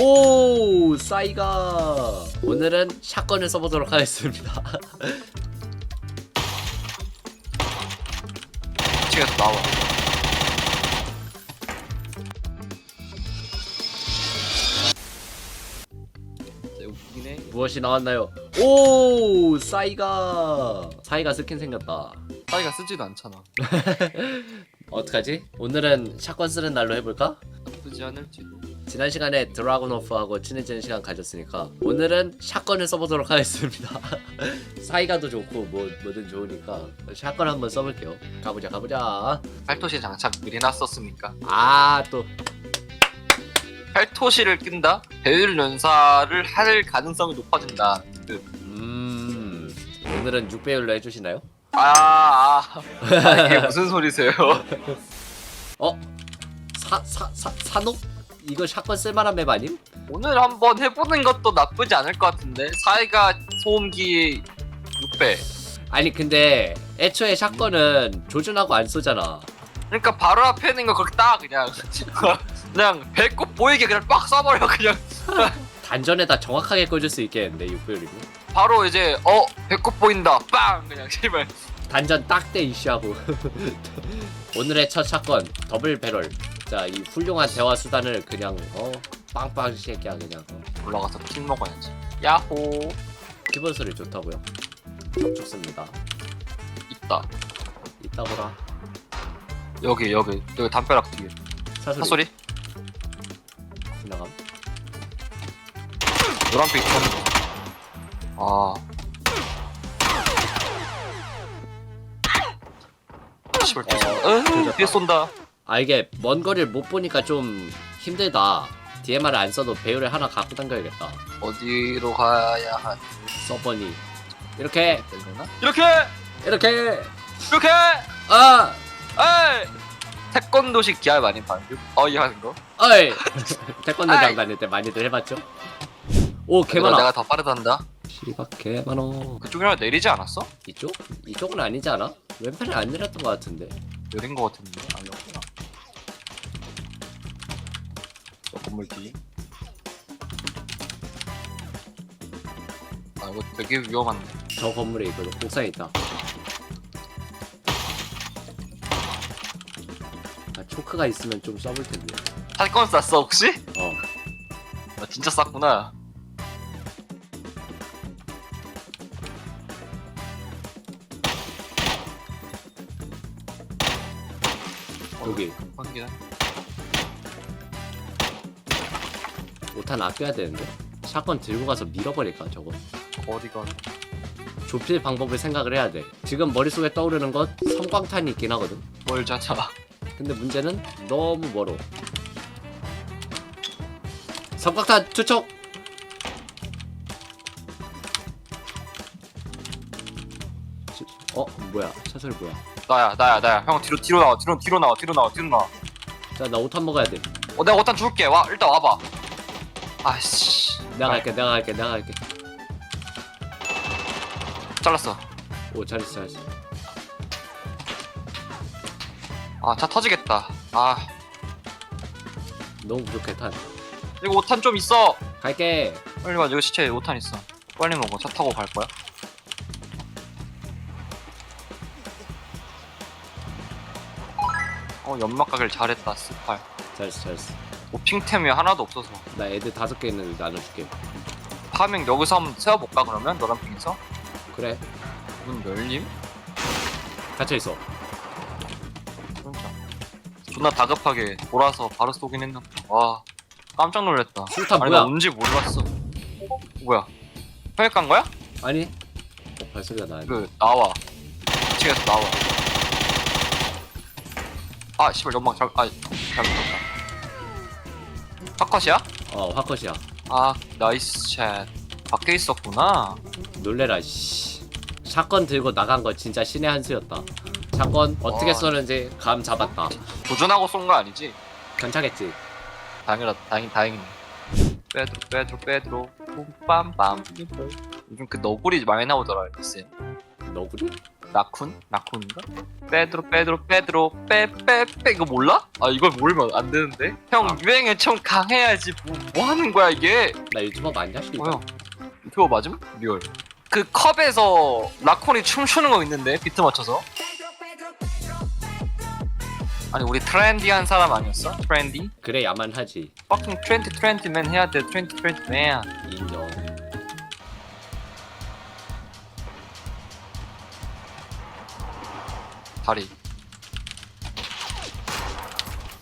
오 싸이가 오늘은 샷건을 써보도록 하겠습니다 2층에서 나와. 해. 무엇이 나왔나요? 오 싸이가 싸이가 스킨 생겼다 사이가 쓰지도 않잖아. 어떡하지? 오늘은 샷건 쓰는 날로 해볼까? 나쁘지 않을지도. 지난 시간에 드라곤오프하고 친해지는 시간 가졌으니까 오늘은 샷건을 써보도록 하겠습니다 싸이가도 좋고 뭐, 뭐든 좋으니까 샷건 한번 써볼게요 가보자 가보자 팔토시 장착 미리 놨었으니까. 아또 팔토시를 낀다? 배율 연사를 할 가능성이 높아진다. 그, 음 오늘은 6배율로 해주시나요? 아, 아, 아, 이게 무슨 소리세요? 어? 사, 사, 사, 산옥? 이거 샷건 쓸만한 맵 아님? 오늘 한번 해보는 것도 나쁘지 않을 것 같은데. 사이가 소음기 6배. 아니 근데 애초에 샷건은 조준하고 안 쏘잖아. 그러니까 바로 앞에 있는 거 그렇게 딱 그냥. 그냥 배꼽 보이게 그냥 빡 쏴버려 그냥. 단전에다 정확하게 꽂을 수 있겠는데 6배율이면 바로 이제 어 배꼽 보인다. 빵! 그냥 씨발. 단전 딱대 이슈하고. 오늘의 첫 사건 더블 배럴 자이 훌륭한 대화 수단을 그냥 어 빵빵 새끼야 그냥. 어. 올라가서 킹 먹어야지. 야호. 기본 소리 좋다고요? 좋습니다. 있다. 이따 보라. 여기 여기. 여기 담벼락 뒤에. 사소리, 사소리? 지나감. 노란빛 켜는 거 아. 씨발 뒤에 쏜다 으, 뒤에 쏜다 아 이게 먼 거리를 못 보니까 좀 힘들다. DMR을 안 써도 배율을 하나 갖고 당겨야겠다. 어디로 가야 하지 서버니. 이렇게? 이렇게! 이렇게. 이렇게! 아! 에이! 태권도식 기할 많이 봤는데? 어이 하는 거? 어이! 태권도 아이. 장 다닐 때 많이들 해봤죠? 오 개많아. 내가 더 빠르단다. 씨발 개많어 그쪽이랑 내리지 않았어? 이쪽? 이쪽은 아니지 않아? 왼편에 안 내렸던 것 같은데. 내린 거 같은데 건물 뒤 아, 이거 되게 위험한데. 저 건물에 있거든 옥상에 있다 아 초크가 있으면 좀 써볼 텐데 사건 쐈어, 혹시? 어나 진짜 쐈구나. 여기 한개 오탄 아껴야 되는데 샷건 들고 가서 밀어버릴까 저거 어디가? 좁힐 방법을 생각을 해야 돼 지금 머릿속에 떠오르는 건 섬광탄이 있긴 하거든 뭘 찾아? 근데 문제는 너무 멀어 섬광탄 투척 지- 어 뭐야 차소리 뭐야 나야, 나야, 나야. 형 뒤로 뒤로 나와, 뒤로 뒤로 나와, 뒤로 나와, 뒤로 나와. 자나 오탄 먹어야 돼 어, 내가 오탄 줄게. 와, 일단 와봐. 아씨, 내가 갈게 내가 갈게 내가 갈게 잘랐어. 오 잘했어 잘했어 아, 차 터지겠다. 아, 너무 부족해 탄 이거 오탄 좀 있어. 갈게 빨리 와, 여기 시체에 오탄 있어. 빨리 먹어. 차 타고 갈 거야? 어, 연막 가길 잘했다, 스팔. 잘했어 잘했어 오핑템이 하나도 없어서. 나 애들 다섯 개 있는데 나눠줄게 파밍 여기서 한번 세워볼까, 그러면? 너랑 핑에서? 그래 문 열림? 갇혀 있어 진짜. 존나 다급하게 돌아서 바로 쏘긴 했나 보다. 와, 깜짝 놀랐다. 술탄 아니, 뭐야 나 뭔지 몰랐어. 뭐야? 혈액 간 거야? 아니 어, 발소리가 나는데 그, 나와. 2층에서 나와. 아, 씨발, 연막 잘, 아, 잘못했다. 파컷이야? 어 화컷이야 아, 나이스 샷. 밖에 있었구나. 놀래라 씨 샷건 들고 나간 거 진짜 신의 한 수였다 샷건 어떻게 와. 쏘는지 감 잡았다 도전하고 쏜 거 아니지? 괜찮겠지 당연하, 다행, 다행이네. 빼드로, 빼드로, 빼드로. 뿜빰빰. 요즘 그 너구리 많이 나오더라, 글쎄. 너구리? 라쿤? 라쿤인가? 페드로 페드로 페드로 빼빼빼 이거 몰라? 아 이걸 모르면 안 되는데 형 아. 유행에 좀 강해야지 뭐, 뭐 하는 거야 이게 나 유튜버 맞냐? 씨? 뭐야 유튜버 맞음? 리얼 그 컵에서 라쿤이 춤추는 거 있는데 비트 맞춰서 아니 우리 트렌디한 사람 아니었어? 트렌디? 그래 야만 하지 fucking 트렌디 트렌디맨 해야 돼 트렌디 트렌디맨 인 다리.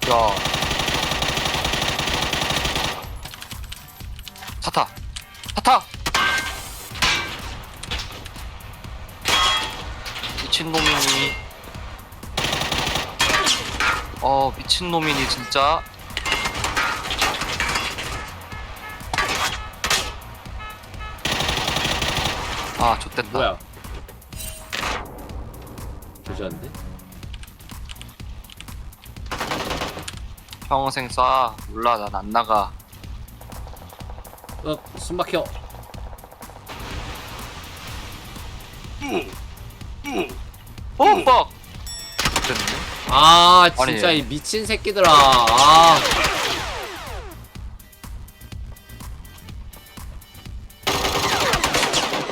야. 타타. 타타! 미친놈이니. 어 미친놈이니 진짜. 아 좋댔다. 뭐야 조졌는데? 평생 쏴. 몰라 난 안 나가. 어 숨 막혀. 오 뻑! 됐네. 아 진짜 아니. 이 미친 새끼들아. 아.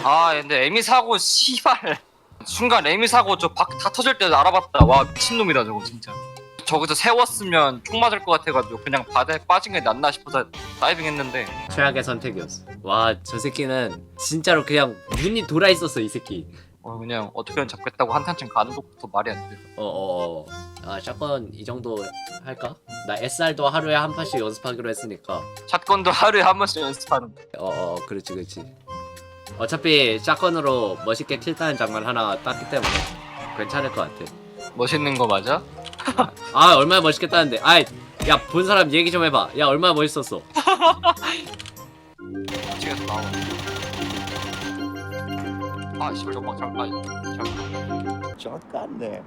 아 근데 에미 사고 씨발 순간 에미 사고 저밖다 터질 때 알아봤다. 와 미친놈이다 저거 진짜. 저기서 세웠으면 총 맞을 것 같아가지고 그냥 바다에 빠진 게 낫나 싶어서 다이빙 했는데. 최악의 선택이었어. 와 저 새끼는 진짜로 그냥 눈이 돌아 있었어 이 새끼. 어, 그냥 어떻게든 잡겠다고 한탄쯤 가는 것부터 말이 안 돼. 어어어. 아 샷건 이 정도 할까? 나 SR도 하루에 한 판씩 연습하기로 했으니까. 샷건도 하루에 한 번씩 연습하는 어어 그렇지 그렇지 어차피 샷건으로 멋있게 킬 따는 장면 하나 땄기 때문에 괜찮을 것 같아. 멋있는 거 맞아? 아 얼마나 멋있게 따는데. 아이 야본 사람 얘기 좀 해봐. 야 얼마나 멋있었어. 찍어서 나와. 아 씨발 연막 잠깐 잠깐. 젖같네.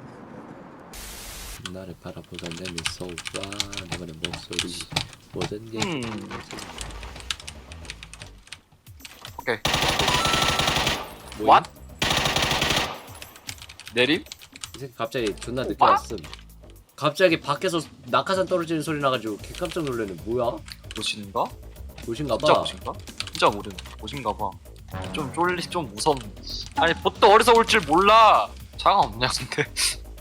나를 바라보던 내 미소와 너만의 목소리. 모든 게 음. 오케이? What? 내림? 이 새끼 갑자기 존나 늦게 오빠? 왔음 갑자기 밖에서 낙하산 떨어지는 소리 나가지고 개 깜짝 놀래네 뭐야? 보신가? 보신가 진짜 봐 보신가? 진짜 모르는 보신가 봐. 좀 쫄리 좀 무섭네. 아니 보또 어디서 올 줄 몰라. 차가 없냐 근데.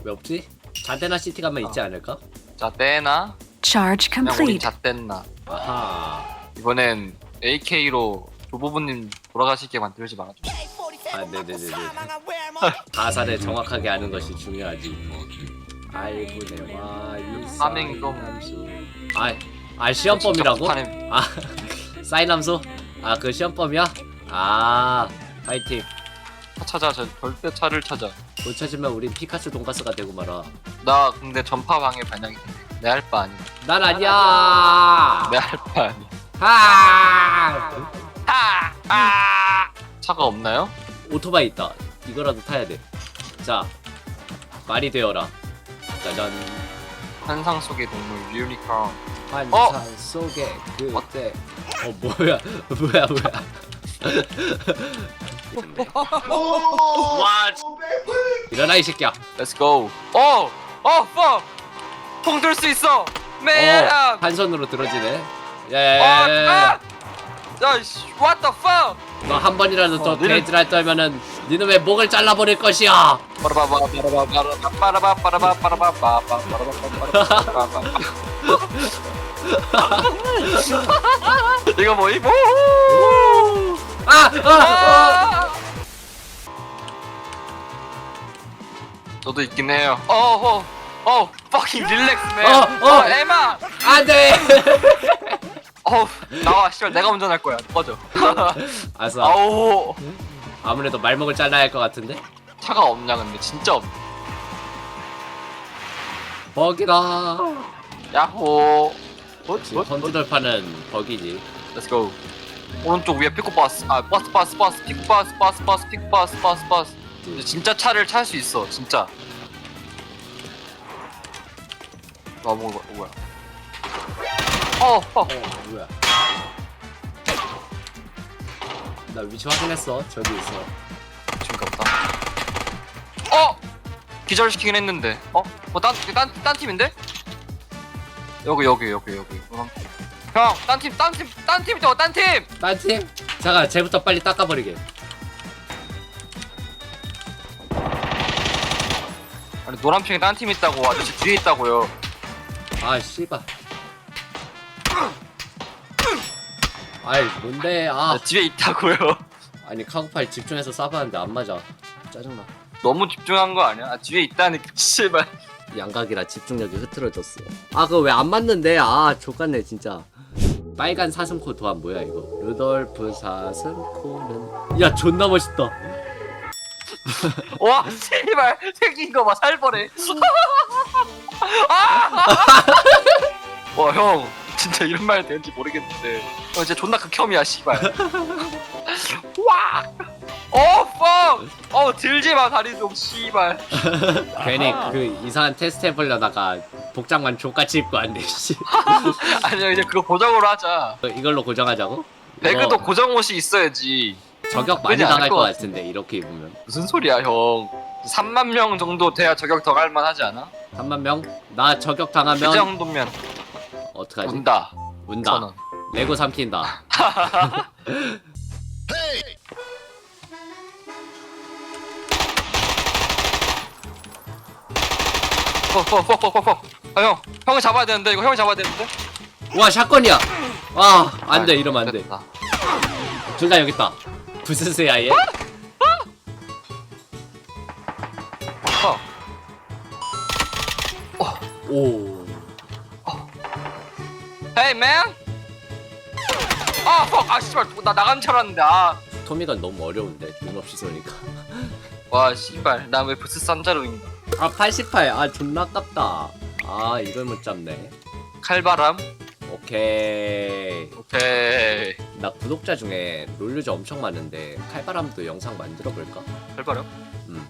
왜 없지? 자데나 시티 가면 있지 않을까? 자 떼나 Charge 그냥 우리 complete. 자 뗐나. 아하 이번엔 AK로 조보부님 돌아가시게 만들지 말아줘. 아 네네네네 가사를 정확하게 아는 것이 중요하지 알분의 와이 파밍 좀- 사인함수 아, 아 시험범이라고? 아 사인함수? 아그 시험범이야? 아 파이팅 차 찾아 저 절대 차를 찾아. 못 찾으면 우린 피카스 돈가스가 되고 말아 나 근데 전파방에 반영이 내할 바 아니야. 난 아니야 내할 바 아니야. 하 아! 아! 차가 없나요? 오토바이 있다 이거라도 타야 돼 자 말이 되어라 짜잔 환상 속의 동물 유니콘. 환상 어? 속에 그때 어 뭐야 뭐야 뭐야 와. 일어나 이 새끼야 Let's go. 어! 어! fuck! 통들 수 있어! 어 Man! 한 손으로 들어지네 어! 야야야야 아! 야이씨 what the fuck? 너 한 번이라도 더 어, 너는- 돼지랄 떨면은 니는 왜 목을 잘라버릴 것이야. 이거 뭐이? 뭐 아! 아! 저도 있긴 해요. 어허 어 퍼킹 릴렉스 맨어어 에마 안돼. 어, 나와, 씨발, 내가 운전할 거야. 꺼져. 아싸 아우, 아무래도 말목을 잘라야 할 것 같은데 차가 없냐, 근데 진짜 없. 버기다 야호. 그치, 헌드돌파는 버기지 Let's go. 오른쪽 위에 피코 버스. 아, 버스, 버스, 버스, 피코 버스, 버스, 버스, 피코 버스, 버스, 버스. 이제 진짜 차를 찾을 수 있어, 진짜. 아, 뭐, 뭐, 뭐야? 어, 어. 어 뭐야 나 위치 확인했어 저기 있어 지금 갔다. 어, 기절시키긴 했는데 어? 뭐 딴 딴 딴 팀인데? 여기 여기 여기 여기 형딴 팀 딴 팀 딴 팀 있다고 딴 팀 딴 팀? 잠깐 쟤부터 빨리 닦아버리게 아니 노란핑에 딴 팀 있다고 아저씨 뒤에 있다고요 아 씨발 아이 뭔데? 아. 아, 뒤에 있다고요. 아니 카고팔 집중해서 쏴봤는데 안 맞아. 짜증나. 너무 집중한 거 아니야? 아, 뒤에 있다니까 씨발. 양각이라 집중력이 흐트러졌어. 아 그거 왜 안 맞는데? 아 족같네 진짜. 빨간 사슴코 도안 뭐야 이거? 루돌프 사슴코는. 야 존나 멋있다. 와 씨발. 생긴 거 봐 살벌해. 와형 진짜 이런 말 되는지 모르겠는데. 어 진짜 존나 극혐이야 씨발. 와어fuck! 어 들지 마 다리종 씨발. 괜히 그 이상한 테스트 해보려다가 복장만 족같이 입고 왔네 씨. 아니야 이제 그거 고정으로 하자. 이걸로 고정하자고? 배그도 이거 고정 옷이 있어야지. 저격 많이 당할 것 것. 같은데. 이렇게 입으면. 무슨 소리야 형. 3만 명 정도 돼야 저격 더 갈만 하지 않아? 3만 명? 나 저격 그 당하면 정도면 어떡하지? 운다. 운다. 저는 레고 삼킨다. 퍽퍽퍽퍽퍽 아형 형이 잡아야 되는데 이거 형이 잡아야 되는데? 와 샷건이야. 아 안돼 이러면 안돼. 됐다. 둘 다 여기 있다. 부스스야 얘? 어. 오 Hey man? 아 fuck. 아 씨발. 나 나간 줄 알았는데. 아와 토미건 너무 어려운데 눈 없이 쏘니까. 씨발. 나 왜 부스 산자루인가? 아 88! 아 존나 아깝다. 아 이걸 못 잡네. 칼바람? 오케이. 오케이. 나 구독자 중에 롤 유저 엄청 많은데 칼바람도 영상 만들어 볼까? 칼바람? 음